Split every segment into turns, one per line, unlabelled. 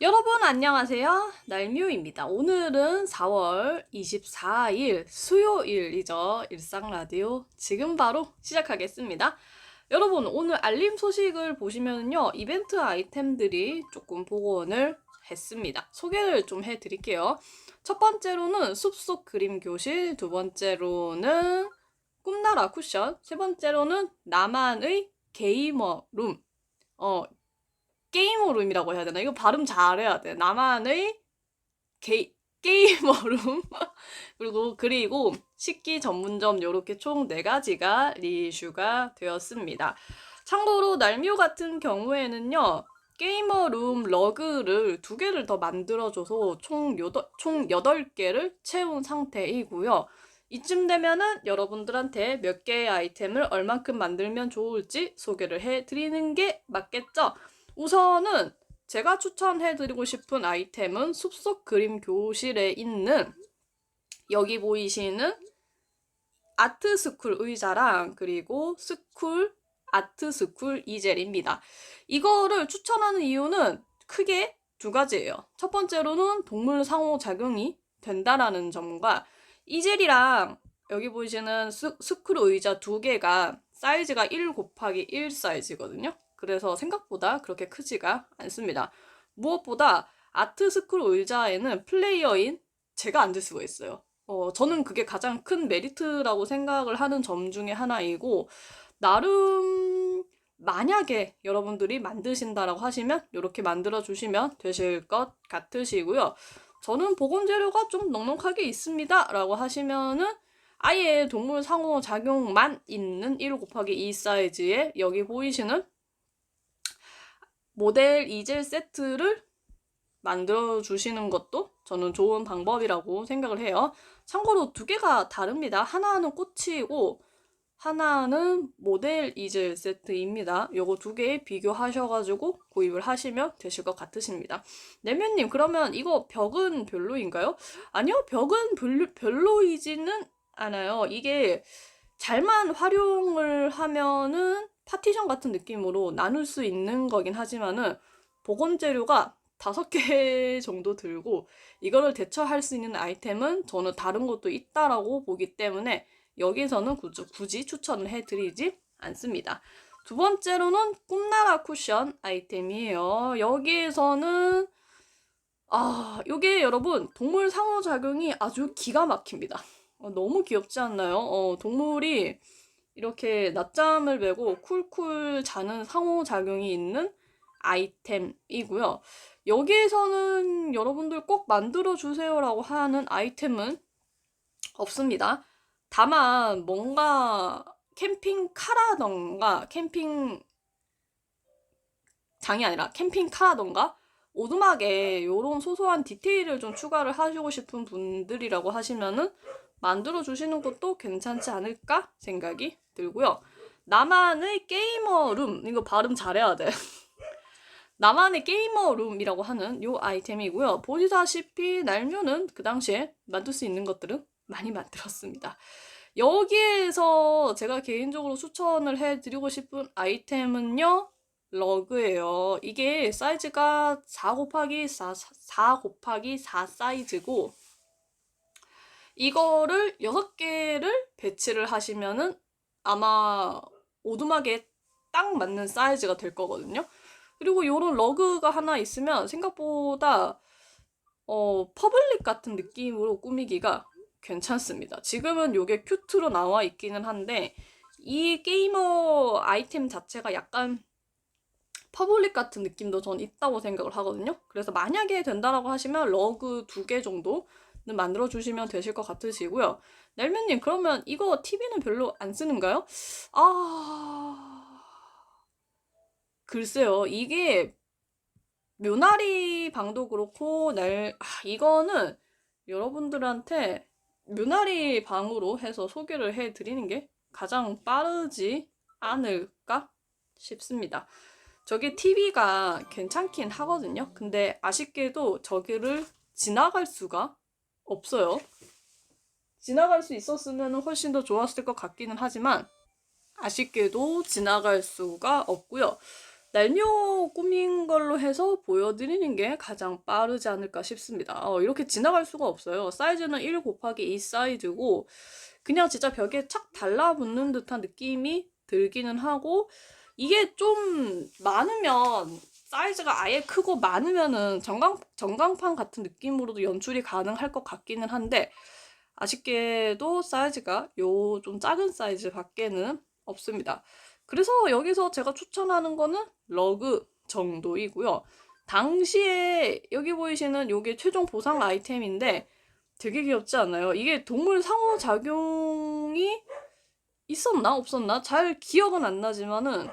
여러분 안녕하세요. 날뮤입니다. 오늘은 4월 24일 수요일이죠. 일상 라디오 지금 바로 시작하겠습니다. 여러분 오늘 알림 소식을 보시면요. 이벤트 아이템들이 조금 복원을 했습니다. 소개를 좀 해 드릴게요. 첫 번째로는 숲속 그림 교실, 두 번째로는 꿈나라 쿠션, 세 번째로는 나만의 게이머 룸, 어, 게이머룸이라고 해야 되나? 이거 발음 잘해야 돼. 나만의 게, 게이머룸. 그리고, 그리고 식기 전문점 요렇게 총 4가지가 리슈가 되었습니다. 참고로 날묘 같은 경우에는요, 게이머룸 러그를 두 개를 더 만들어줘서 총, 여덟, 총 8개를 채운 상태이고요. 이쯤 되면은 여러분들한테 몇 개의 아이템을 얼만큼 만들면 좋을지 소개를 해드리는 게 맞겠죠? 우선은 제가 추천해드리고 싶은 아이템은 숲속 그림 교실에 있는 여기 보이시는 아트 스쿨 의자랑 그리고 스쿨 아트 스쿨 이젤입니다. 이거를 추천하는 이유는 크게 두 가지예요. 첫 번째로는 동물 상호작용이 된다라는 점과 이젤이랑 여기 보이시는 스, 스쿨 의자 두 개가 사이즈가 1 곱하기 1 사이즈거든요. 그래서 생각보다 그렇게 크지가 않습니다. 무엇보다 아트 스쿨 의자에는 플레이어인 제가 앉을 수가 있어요. 어, 저는 그게 가장 큰 메리트라고 생각을 하는 점 중에 하나이고, 나름, 만약에 여러분들이 만드신다라고 하시면, 이렇게 만들어 주시면 되실 것 같으시고요. 저는 보건 재료가 좀 넉넉하게 있습니다. 라고 하시면은, 아예 동물 상호 작용만 있는 1 곱하기 2 사이즈에 여기 보이시는 모델 이젤 세트를 만들어 주시는 것도 저는 좋은 방법이라고 생각을 해요. 참고로 두 개가 다릅니다. 하나는 꽃이고 하나는 모델 이젤 세트입니다. 요거 두 개 비교하셔가지고 구입을 하시면 되실 것 같으십니다. 내면님 그러면 이거 벽은 별로인가요? 아니요 벽은 별로, 별로이지는 않아요. 이게 잘만 활용을 하면은 파티션 같은 느낌으로 나눌 수 있는 거긴 하지만은 보건 재료가 다섯 개 정도 들고 이거를 대처할 수 있는 아이템은 저는 다른 것도 있다라고 보기 때문에 여기서는 굳이, 굳이 추천을 해드리지 않습니다. 두 번째로는 꿈나라 쿠션 아이템이에요. 여기에서는 아, 이게 여러분 동물 상호작용이 아주 기가 막힙니다. 어, 너무 귀엽지 않나요? 어, 동물이 이렇게 낮잠을 메고 쿨쿨 자는 상호작용이 있는 아이템이고요. 여기에서는 여러분들 꼭 만들어 주세요라고 하는 아이템은 없습니다. 다만 뭔가 캠핑카라던가 캠핑 장이 아니라 캠핑카라던가 오두막에 이런 소소한 디테일을 좀 추가를 하시고 싶은 분들이라고 하시면은 만들어 주시는 것도 괜찮지 않을까 생각이 들고요. 나만의 게이머 룸 이거 발음 잘해야 돼. 나만의 게이머 룸이라고 하는 요 아이템이고요. 보시다시피 날묘는 그 당시에 만들 수 있는 것들은 많이 만들었습니다. 여기에서 제가 개인적으로 추천을 해드리고 싶은 아이템은요. 러그예요. 이게 사이즈가 4 곱하기 4, 4 곱하기 4 사이즈고 이거를 6개를 배치를 하시면은 아마 오두막에 딱 맞는 사이즈가 될 거거든요. 그리고 이런 러그가 하나 있으면 생각보다 어, 퍼블릭 같은 느낌으로 꾸미기가 괜찮습니다. 지금은 이게 큐트로 나와 있기는 한데 이 게이머 아이템 자체가 약간 퍼블릭 같은 느낌도 전 있다고 생각을 하거든요. 그래서 만약에 된다라고 하시면 러그 두 개 정도 만들어 주시면 되실 것 같으시고요. 넬면님 그러면 이거 TV는 별로 안 쓰는가요? 아 글쎄요 이게 묘나리 방도 그렇고 날 아, 이거는 여러분들한테 묘나리 방으로 해서 소개를 해드리는 게 가장 빠르지 않을까 싶습니다. 저게 TV가 괜찮긴 하거든요. 근데 아쉽게도 저기를 지나갈 수가 없어요. 지나갈 수 있었으면 훨씬 더 좋았을 것 같기는 하지만 아쉽게도 지나갈 수가 없고요. 날묘 꾸민 걸로 해서 보여드리는 게 가장 빠르지 않을까 싶습니다. 어, 이렇게 지나갈 수가 없어요. 사이즈는 1 곱하기 2 사이즈고 그냥 진짜 벽에 착 달라붙는 듯한 느낌이 들기는 하고 이게 좀 많으면 사이즈가 아예 크고 많으면은 전광, 전광판 같은 느낌으로도 연출이 가능할 것 같기는 한데 아쉽게도 사이즈가 요 좀 작은 사이즈 밖에는 없습니다. 그래서 여기서 제가 추천하는 거는 러그 정도이고요. 당시에 여기 보이시는 요게 최종 보상 아이템인데 되게 귀엽지 않나요? 이게 동물 상호작용이 있었나 없었나 잘 기억은 안 나지만은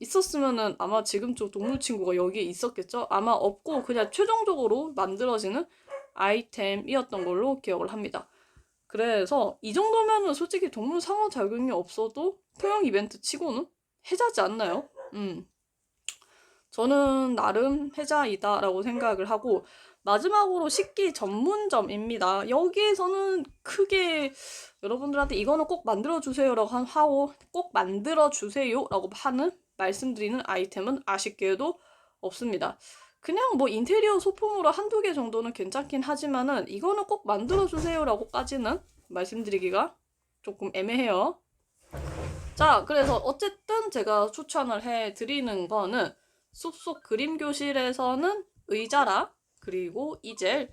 있었으면은 아마 지금쯤 동물 친구가 여기에 있었겠죠? 아마 없고 그냥 최종적으로 만들어지는 아이템이었던 걸로 기억을 합니다. 그래서 이 정도면은 솔직히 동물 상호 작용이 없어도 토형 이벤트 치고는 해자지 않나요? 음. 저는 나름 해자이다라고 생각을 하고 마지막으로 식기 전문점입니다. 여기에서는 크게 여러분들한테 이거는 꼭 만들어 주세요라고 한 하고 꼭 만들어 주세요라고 하는 말씀드리는 아이템은 아쉽게도 없습니다. 그냥 뭐 인테리어 소품으로 한두 개 정도는 괜찮긴 하지만은 이거는 꼭 만들어 주세요라고까지는 말씀드리기가 조금 애매해요. 자, 그래서 어쨌든 제가 추천을 해 드리는 거는 숲속 그림 교실에서는 의자라 그리고 이젤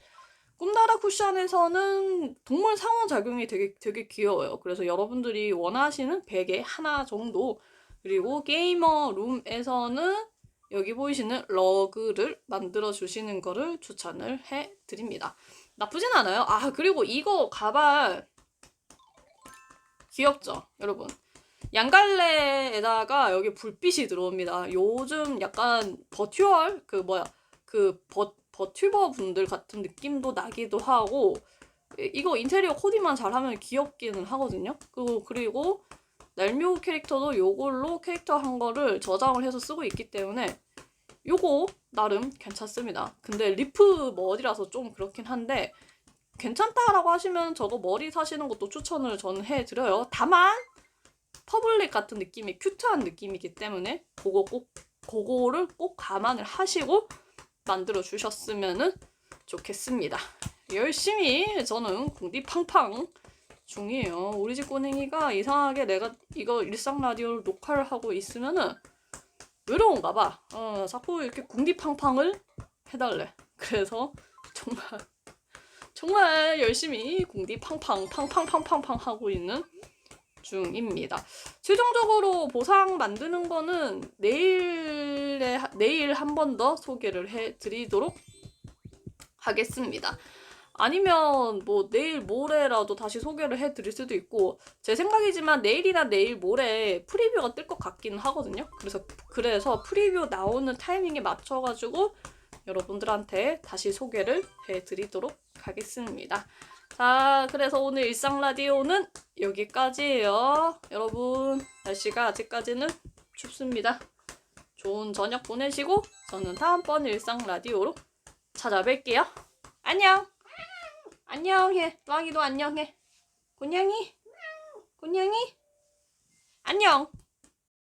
꿈나라 쿠션에서는 동물 상호 작용이 되게 되게 귀여워요. 그래서 여러분들이 원하시는 베개 하나 정도 그리고 게이머 룸에서는 여기 보이시는 러그를 만들어 주시는 거를 추천을 해 드립니다. 나쁘진 않아요. 아, 그리고 이거 가발 귀엽죠, 여러분. 양갈래에다가 여기 불빛이 들어옵니다. 요즘 약간 버튜얼 그 뭐야 그 버, 버튜버 분들 같은 느낌도 나기도 하고 이거 인테리어 코디만 잘하면 귀엽기는 하거든요. 그리고 그리고 날묘 캐릭터도 요걸로 캐릭터 한 거를 저장을 해서 쓰고 있기 때문에 요거 나름 괜찮습니다. 근데 리프 머리라서 좀 그렇긴 한데 괜찮다라고 하시면 저거 머리 사시는 것도 추천을 저는 해드려요. 다만 퍼블릭 같은 느낌이 큐트한 느낌이기 때문에 그거 꼭 그거를 꼭 감안을 하시고 만들어 주셨으면 좋겠습니다. 열심히 저는 궁디팡팡 중이에요. 우리 집 꼬냉이가 이상하게 내가 이거 일상 라디오를 녹화를 하고 있으면은 외로운가 봐. 어, 자꾸 이렇게 궁디팡팡을 해달래. 그래서 정말 정말 열심히 궁디팡팡 팡팡팡팡팡 하고 있는 중입니다. 최종적으로 보상 만드는 거는 내일에 내일 한 번 더 소개를 해 드리도록 하겠습니다. 아니면 뭐 내일 모레라도 다시 소개를 해 드릴 수도 있고 제 생각이지만 내일이나 내일 모레 프리뷰가 뜰 것 같기는 하거든요. 그래서 그래서 프리뷰 나오는 타이밍에 맞춰 가지고 여러분들한테 다시 소개를 해 드리도록 하겠습니다. 자, 그래서 오늘 일상 라디오는 여기까지예요. 여러분, 날씨가 아직까지는 춥습니다. 좋은 저녁 보내시고 저는 다음번 일상 라디오로 찾아뵐게요. 안녕. 안녕해. 랑이도 안녕해. 곤냥이. 곤냥이. 안녕.